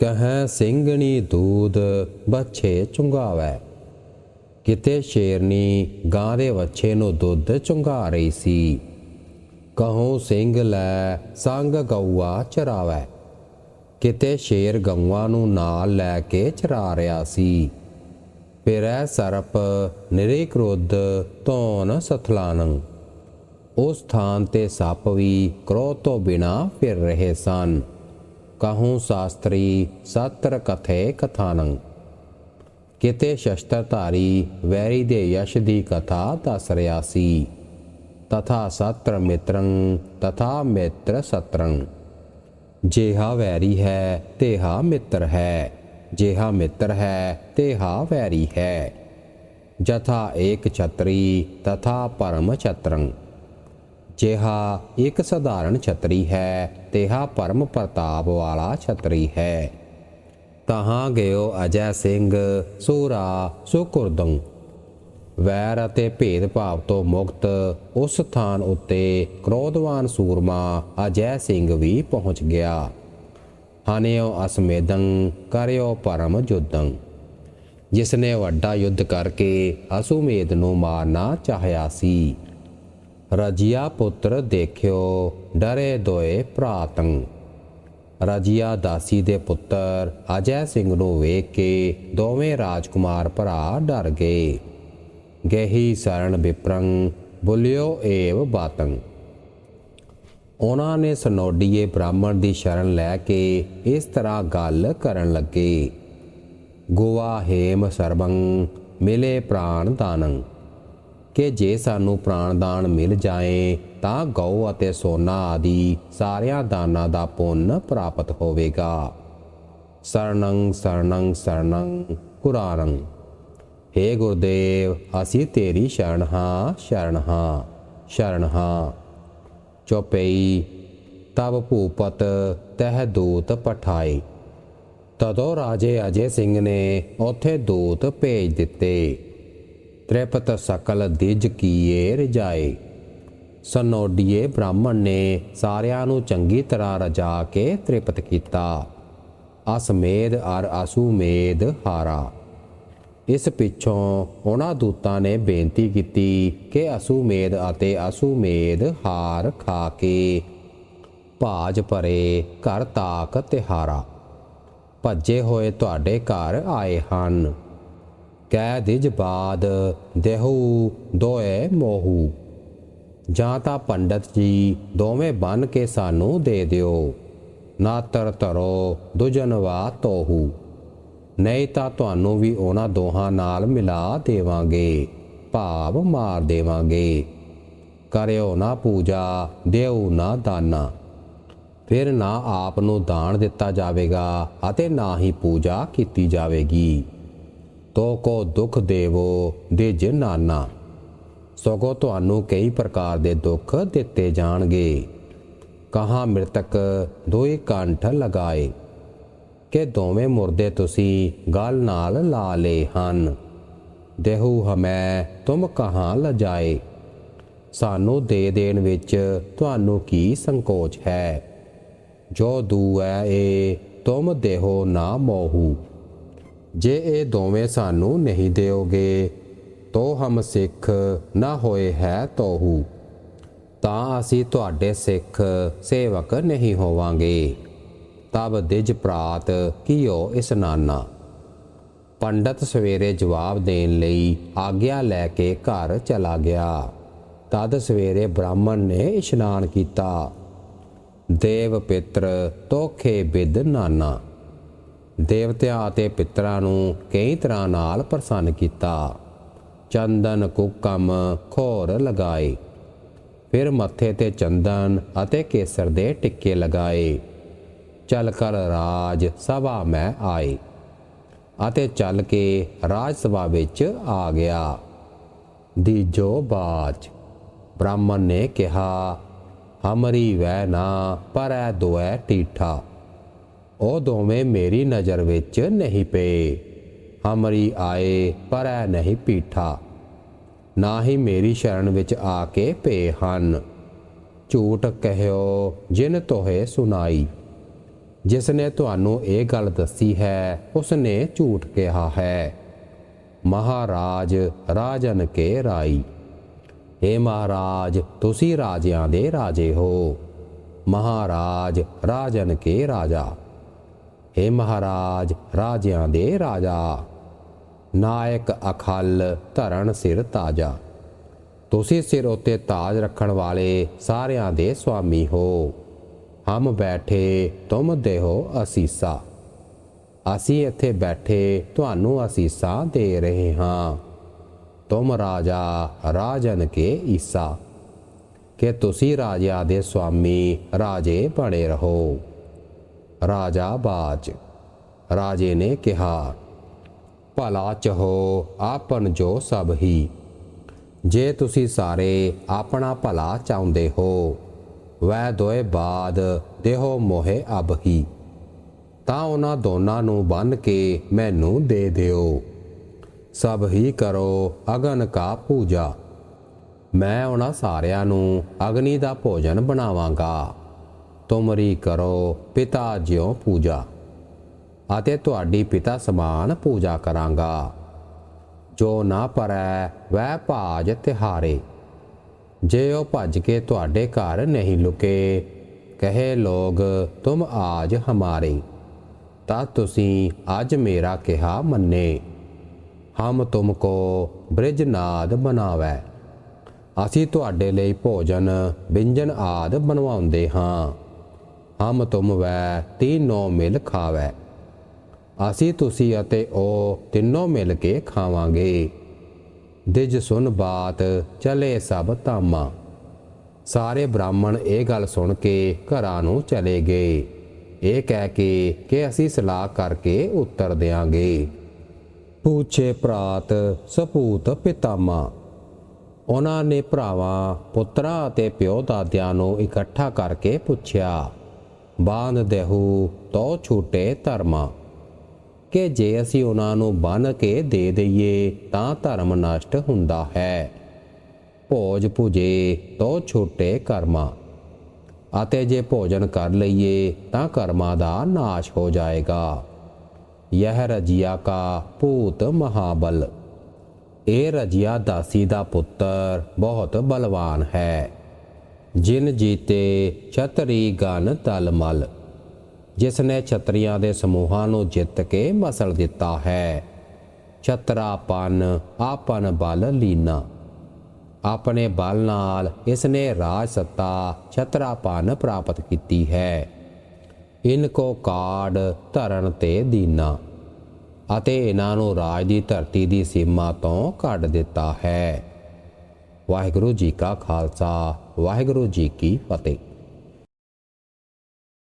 ਕਹੈ ਸਿੰਘਣੀ ਦੂਧ ਬੱਛੇ ਚੁੰਗਾਵੈ ਕਿਤੇ ਸ਼ੇਰਨੀ ਗਾਂ ਦੇ ਵੱਛੇ ਨੂੰ ਦੁੱਧ ਚੁੰਗਾ ਰਹੀ ਸੀ। ਕਹੋ ਸਿੰਘ ਲੈ, ਸੰਗ ਗਊਆ ਚਰਾਵੈ। ਕਿਤੇ ਸ਼ੇਰ ਗਊਆਂ ਨੂੰ ਨਾਲ ਲੈ ਕੇ ਚਰਾ ਰਿਹਾ ਸੀ। ਫਿਰੈ ਸਰਪ ਨਿਰੇ ਕ੍ਰੋਧ ਧੌਨ ਸਥਲਾਨੰ। ਉਸ ਥਾਨ ਤੇ ਸੱਪ ਵੀ ਕ੍ਰੋਧ ਤੋਂ ਬਿਨਾ ਫਿਰ ਰਹੇ ਸਨ। ਕਹੂੰ ਸ਼ਾਸਤਰੀ ਸਤਰ ਕਥੇ ਕਥਾਨੰ? ਕਿਤੇ ਸ਼ਸਤਰਧਾਰੀ ਵੈਰੀ ਦੇ ਯਸ਼ ਦੀ ਕਥਾ ਦੱਸ ਰਿਹਾ ਸੀ। ਤਥਾ ਸਤਰ ਮਿਤਰੰ, ਤਥਾ ਮਿੱਤਰ ਸਤਰੰ। ਜਿਹਾ ਵੈਰੀ ਹੈ, ਤੇਹਾ ਮਿੱਤਰ ਹੈ। ਜਿਹਾ ਮਿੱਤਰ ਹੈ, ਤੇਹਾ ਵੈਰੀ ਹੈ। ਜਥਾ ਏਕ ਛਤਰੀ, ਤਥਾ ਪਰਮ ਛਤਰੰ। ਜਿਹਾ ਇੱਕ ਸਧਾਰਨ ਛਤਰੀ ਹੈ, ਤੇਹਾ ਪਰਮ ਪ੍ਰਤਾਪ ਵਾਲਾ ਛਤਰੀ ਹੈ। ਤਹਾਂ ਗਇਓ ਅਜੈ ਸਿੰਘ ਸੂਰਾ ਸੁਕੁਰਦੰ ਵੈਰ ਅਤੇ ਭੇਦਭਾਵ ਤੋਂ ਮੁਕਤ ਉਸ ਸਥਾਨ ਉੱਤੇ ਕ੍ਰੋਧਵਾਨ ਸੂਰਮਾ ਅਜੈ ਸਿੰਘ ਵੀ ਪਹੁੰਚ ਗਿਆ। ਹਨਿਓ ਅਸਮੇਦੰ ਕਰਿਓ ਪਰਮ ਜੁਦੰ ਜਿਸ ਨੇ ਵੱਡਾ ਯੁੱਧ ਕਰਕੇ ਅਸੁਮੇਧ ਨੂੰ ਮਾਰਨਾ ਚਾਹਿਆ ਸੀ ਰਜੀਆ ਪੁੱਤਰ ਦੇਖਿਓ, ਡਰੇ ਦੋਏ ਭਰਾਤੰ ਰਜੀਆ ਦਾਸੀ ਦੇ ਪੁੱਤਰ ਅਜੈ ਸਿੰਘ ਨੂੰ ਵੇਖ ਕੇ ਦੋਵੇਂ ਰਾਜਕੁਮਾਰ ਭਰਾ ਡਰ ਗਏ। ਗਹੀ ਸਰਣ ਵਿਪਰੰ, ਬੁਲਿਓ ਏਵ ਬਾਤੰ। ਉਹਨਾਂ ਨੇ ਸਨੋਡੀਏ ਬ੍ਰਾਹਮਣ ਦੀ ਸ਼ਰਨ ਲੈ ਕੇ ਇਸ ਤਰ੍ਹਾਂ ਗੱਲ ਕਰਨ ਲੱਗੇ। ਗੋਆ ਹੇਮ ਸਰਬੰ, ਮਿਲੇ ਪ੍ਰਾਣ ਦਾਨੰ। ਕਿ ਜੇ ਸਾਨੂੰ ਪ੍ਰਾਣ ਦਾਨ ਮਿਲ ਜਾਏ, ਤਾਂ ਗਊ ਅਤੇ ਸੋਨਾ ਆਦਿ ਸਾਰਿਆਂ ਦਾਨਾਂ ਦਾ ਪੁੰਨ ਪ੍ਰਾਪਤ ਹੋਵੇਗਾ। ਸਰਣੰ ਸਰਣੰ ਸਰਣੰ ਕੁਰਾਨੰ ਹੇ ਗੁਰਦੇਵ, ਅਸੀਂ ਤੇਰੀ ਸ਼ਰਨ ਹਾਂ ਸ਼ਰਨ ਹਾਂ ਸ਼ਰਨ ਹਾਂ। ਚੋਪਈ ਤਬ ਭੂਪਤ ਤਹ ਦੂਤ ਪਠਾਏ। ਤਦੋਂ ਰਾਜੇ ਅਜੇ ਸਿੰਘ ਨੇ ਉਥੇ ਦੂਤ ਭੇਜ ਦਿੱਤੇ। ਤ੍ਰਿਪਤ ਸਕਲ ਦਿਜ ਕੀਏ ਰਜਾਏ ਸਨੋਡੀਏ ਬ੍ਰਾਹਮਣ ਨੇ ਸਾਰਿਆਂ ਨੂੰ ਚੰਗੀ ਤਰ੍ਹਾਂ ਰਜਾ ਕੇ ਤ੍ਰਿਪਤ ਕੀਤਾ। ਅਸਮੇਧ ਅਰ ਅਸੂਮੇਧ ਹਾਰਾ। ਇਸ ਪਿੱਛੋਂ ਉਹਨਾਂ ਦੂਤਾਂ ਨੇ ਬੇਨਤੀ ਕੀਤੀ ਕਿ ਅਸੂਮੇਧ ਅਤੇ ਅਸੂਮੇਧ ਹਾਰ ਖਾ ਕੇ ਭਾਜ ਭਰੇ ਘਰ ਤਾਕ ਤਿਹਾਰਾ। ਭੱਜੇ ਹੋਏ ਤੁਹਾਡੇ ਘਰ ਆਏ ਹਨ। ਕਹਿ ਦਿਜ ਬਾਦ ਦੇਹੂ ਦੋਏ ਮੋਹੂ। ਜਾਂ ਤਾਂ ਪੰਡਤ ਜੀ ਦੋਵੇਂ ਬਨ ਕੇ ਸਾਨੂੰ ਦੇ ਦਿਓ, ਨਾ ਤਰ ਤਰੋ ਦੁਜਨਵਾ ਤੋਹੂ। ਨਹੀਂ ਤਾਂ ਤੁਹਾਨੂੰ ਵੀ ਉਹਨਾਂ ਦੋਹਾਂ ਨਾਲ ਮਿਲਾ ਦੇਵਾਂਗੇ, ਭਾਵ ਮਾਰ ਦੇਵਾਂਗੇ। ਕਰਿਓ ਨਾ ਪੂਜਾ ਦੇਉ ਨਾ ਦਾਨਾ। ਫਿਰ ਨਾ ਆਪ ਨੂੰ ਦਾਨ ਦਿੱਤਾ ਜਾਵੇਗਾ ਅਤੇ ਨਾ ਹੀ ਪੂਜਾ ਕੀਤੀ ਜਾਵੇਗੀ। ਤੋ ਕੋ ਦੁਖ ਦੇਵੋ ਦੇ ਨਾਨਾ ਸਗੋਂ ਤੁਹਾਨੂੰ ਕਈ ਪ੍ਰਕਾਰ ਦੇ ਦੁੱਖ ਦਿੱਤੇ ਜਾਣਗੇ। ਕਹਾ ਮ੍ਰਿਤਕ ਦੋਏ ਕੰਠ ਲਗਾਏ? ਕਿ ਦੋਵੇਂ ਮੁਰਦੇ ਤੁਸੀਂ ਗਲ ਨਾਲ ਲਾ ਲਏ ਹਨ? ਦੇਹੂ ਹਮੈ ਤੁਮ ਕਹਾਂ ਲਜਾਏ? ਸਾਨੂੰ ਦੇ ਦੇਣ ਵਿੱਚ ਤੁਹਾਨੂੰ ਕੀ ਸੰਕੋਚ ਹੈ? ਜੋ ਦੂ ਹੈ ਇਹ ਤੁਮ ਦੇਹੋ ਨਾ ਮੋਹੂ। ਜੇ ਇਹ ਦੋਵੇਂ ਸਾਨੂੰ ਨਹੀਂ ਦਿਓਗੇ, ਤੋ ਹਮ ਸਿੱਖ ਨਾ ਹੋਏ ਹੈ ਤੋਹੂ। ਤਾਂ ਅਸੀਂ ਤੁਹਾਡੇ ਸਿੱਖ ਸੇਵਕ ਨਹੀਂ ਹੋਵਾਂਗੇ। ਤਬ ਦਿਜ ਪ੍ਰਾਤ ਕੀਓ ਇਸਨਾਨਾ ਪੰਡਤ ਸਵੇਰੇ ਜਵਾਬ ਦੇਣ ਲਈ ਆਗਿਆ ਲੈ ਕੇ ਘਰ ਚਲਾ ਗਿਆ। ਤਦ ਸਵੇਰੇ ਬ੍ਰਾਹਮਣ ਨੇ ਇਸ਼ਨਾਨ ਕੀਤਾ। ਦੇਵ ਪਿਤਰ ਤੋਖੇ ਬਿਦ ਨਾਨਾ। ਦੇਵਤਿਆਂ ਅਤੇ ਪਿਤਰਾਂ ਨੂੰ ਕਈ ਤਰ੍ਹਾਂ ਨਾਲ ਪ੍ਰਸੰਨ ਕੀਤਾ। ਚੰਦਨ, ਕੁਕਮ, ਖੋਰ ਲਗਾਏ। ਫਿਰ ਮੱਥੇ ਤੇ ਚੰਦਨ ਅਤੇ ਕੇਸਰ ਦੇ ਟਿੱਕੇ ਲਗਾਏ। ਚਲ ਕਰ ਰਾਜ ਸਭਾ ਮੈਂ ਆਏ ਅਤੇ ਚੱਲ ਕੇ ਰਾਜ ਸਭਾ ਵਿੱਚ ਆ ਗਿਆ। ਦੀਜੋ ਬਾਜ ਬ੍ਰਾਹਮਣ ਨੇ ਕਿਹਾ, ਹਮਰੀ ਵੈ ਨਾ ਪਰੈ ਦੁਐ ਟੀਠਾ। ਉਹ ਦੋਵੇਂ ਮੇਰੀ ਨਜ਼ਰ ਵਿੱਚ ਨਹੀਂ ਪਏ। ਅਮਰੀ ਆਏ, ਪਰ ਪਰੈ ਨਹੀਂ ਪੀਠਾ। ਨਾ ਹੀ ਮੇਰੀ ਸ਼ਰਨ ਵਿੱਚ ਆ ਕੇ ਪਏ ਹਨ। ਝੂਠ ਕਹਿਓ, ਜਿਨ ਤੋਹੇ ਸੁਨਾਈ ਜਿਸ ਨੇ ਤੁਹਾਨੂੰ ਇਹ ਗੱਲ ਦੱਸੀ ਹੈ ਉਸ ਨੇ ਝੂਠ ਕਿਹਾ ਹੈ। ਮਹਾਰਾਜ, ਰਾਜਨ ਕੇ ਰਾਈ। ਏ ਮਹਾਰਾਜ, ਤੁਸੀਂ ਰਾਜਿਆਂ ਦੇ ਰਾਜੇ ਹੋ। ਮਹਾਰਾਜ, ਰਾਜਨ ਕੇ ਰਾਜਾ। ਏ ਮਹਾਰਾਜ, ਰਾਜਿਆਂ ਦੇ ਰਾਜਾ, ਨਾਇਕ ਅਖਲ ਧਰਨ ਸਿਰ ਤਾਜਾ। ਤੁਸੀਂ ਸਿਰ ਉੱਤੇ ਤਾਜ ਰੱਖਣ ਵਾਲੇ ਸਾਰਿਆਂ ਦੇ ਸੁਆਮੀ ਹੋ। ਹਮ ਬੈਠੇ, ਤੁਮ ਦੇਹੋ ਅਸੀਸਾ। ਅਸੀਂ ਇੱਥੇ ਬੈਠੇ, ਤੁਹਾਨੂੰ ਅਸੀਸਾਂ ਦੇ ਰਹੇ ਹਾਂ। ਤੁਮ ਰਾਜਾ, ਰਾਜਨ ਕੇ ਈਸਾ। ਕਿ ਤੁਸੀਂ ਰਾਜਿਆਂ ਦੇ ਸੁਆਮੀ, ਰਾਜੇ ਬਣੇ ਰਹੋ। ਰਾਜਾ ਬਾਜ। ਰਾਜੇ ਨੇ ਕਿਹਾ, ਭਲਾ ਚਹੋ, ਆਪਨ ਜੋ ਸਭ ਹੀ। ਜੇ ਤੁਸੀਂ ਸਾਰੇ ਆਪਣਾ ਭਲਾ ਚਾਹੁੰਦੇ ਹੋ ਵੈ ਦੋਏ ਬਾਦ ਦੇਹੋ ਮੋਹੇ ਅਬ ਹੀ। ਤਾਂ ਉਹਨਾਂ ਦੋਨਾਂ ਨੂੰ ਬੰਨ ਕੇ ਮੈਨੂੰ ਦੇ ਦਿਓ। ਸਭ ਹੀ ਕਰੋ ਅਗਨ ਕਾ ਪੂਜਾ। ਮੈਂ ਉਹਨਾਂ ਸਾਰਿਆਂ ਨੂੰ ਅਗਨੀ ਦਾ ਭੋਜਨ ਬਣਾਵਾਂਗਾ। ਤੁਮਰੀ ਕਰੋ ਪਿਤਾ ਜਿਉ ਪੂਜਾ, ਅਤੇ ਤੁਹਾਡੀ ਪਿਤਾ ਸਮਾਨ ਪੂਜਾ ਕਰਾਂਗਾ। ਜੋ ਨਾ ਪਰੈ ਵੈ ਭਾਜ ਤਿਹਾਰੇ। ਜੇ ਉਹ ਭੱਜ ਕੇ ਤੁਹਾਡੇ ਘਰ ਨਹੀਂ ਲੁਕੇ, ਕਹੇ ਲੋਗ, ਤੁਮ ਆਜ ਹਮਾਰੇ। ਤਾਂ ਤੁਸੀਂ ਅੱਜ ਮੇਰਾ ਕਿਹਾ ਮੰਨੇ, ਹਮ ਤੁਮ ਕੋ ਬ੍ਰਿਜਨਾਦ ਬਣਾਵੈ। ਅਸੀਂ ਤੁਹਾਡੇ ਲਈ ਭੋਜਨ, ਵਿੰਜਨ ਆਦ ਬਣਵਾਉਂਦੇ ਹਾਂ। ਹਮ ਤੁਮ ਵੈ, ਤੀਨੋਂ ਮਿਲ ਖਾਵੈ। ਅਸੀਂ ਤੁਸੀਂ ਅਤੇ ਉਹ ਤਿੰਨੋਂ ਮਿਲ ਕੇ ਖਾਵਾਂਗੇ। ਦਿਜ ਸੁਨ ਬਾਤ, ਚਲੇ ਸਭ ਤਾਮਾ ਸਾਰੇ ਬ੍ਰਾਹਮਣ ਇਹ ਗੱਲ ਸੁਣ ਕੇ ਘਰਾਂ ਨੂੰ ਚਲੇ ਗਏ। ਇਹ ਕਹਿ ਕੇ ਕਿ ਅਸੀਂ ਸਲਾਹ ਕਰਕੇ ਉੱਤਰ ਦੇਾਂਗੇ ਪੂਛੇ ਭਰਾਤ ਸਪੂਤ ਪਿਤਾਮਾ। ਉਹਨਾਂ ਨੇ ਭਰਾਵਾਂ, ਪੁੱਤਰਾਂ ਅਤੇ ਪਿਓ ਦਾਦਿਆਂ ਨੂੰ ਇਕੱਠਾ ਕਰਕੇ ਪੁੱਛਿਆ ਬਾਂਧ ਦੇਹੂ ਤੋ ਛੂਟੇ ਧਰਮਾ। ਕਿ ਜੇ ਅਸੀਂ ਉਹਨਾਂ ਨੂੰ ਬੰਨ ਕੇ ਦੇ ਦਈਏ, ਤਾਂ ਧਰਮ ਨਸ਼ਟ ਹੁੰਦਾ ਹੈ। ਭੋਜ ਭੁਜੇ ਤੋ ਛੋਟੇ ਕਰਮਾ। ਅਤੇ ਜੇ ਭੋਜਨ ਕਰ ਲਈਏ, ਤਾਂ ਕਰਮਾਂ ਦਾ ਨਾਸ਼ ਹੋ ਜਾਏਗਾ। ਯਹ ਰਜੀਆ ਕਾ ਭੂਤ ਮਹਾਬਲ। ਇਹ ਰਜੀਆ ਦਾਸੀ ਦਾ ਪੁੱਤਰ ਬਹੁਤ ਬਲਵਾਨ ਹੈ। ਜਿਨ ਜੀਤੇ ਛਤਰੀ ਗਨ ਤਲਮਲ ਜਿਸ ਨੇ ਛਤਰੀਆਂ ਦੇ ਸਮੂਹਾਂ ਨੂੰ ਜਿੱਤ ਕੇ ਮਸਲ ਦਿੱਤਾ ਹੈ। ਛਤਰਾਪਨ ਆਪਨ ਬਲ ਲੀਨਾ। ਆਪਣੇ ਬਲ ਨਾਲ ਇਸ ਨੇ ਰਾਜ ਸੱਤਾ ਛਤਰਾਪਨ ਪ੍ਰਾਪਤ ਕੀਤੀ ਹੈ। ਇਨਕੋ ਕਾੜ ਧਰਨ ਤੇ ਦੀਨਾ, ਅਤੇ ਇਹਨਾਂ ਨੂੰ ਰਾਜ ਦੀ ਧਰਤੀ ਦੀ ਸੀਮਾ ਤੋਂ ਕੱਢ ਦਿੱਤਾ ਹੈ। ਵਾਹਿਗੁਰੂ ਜੀ ਕਾ ਖਾਲਸਾ। ਵਾਹਿਗੁਰੂ ਜੀ ਕੀ ਫਤਿਹ।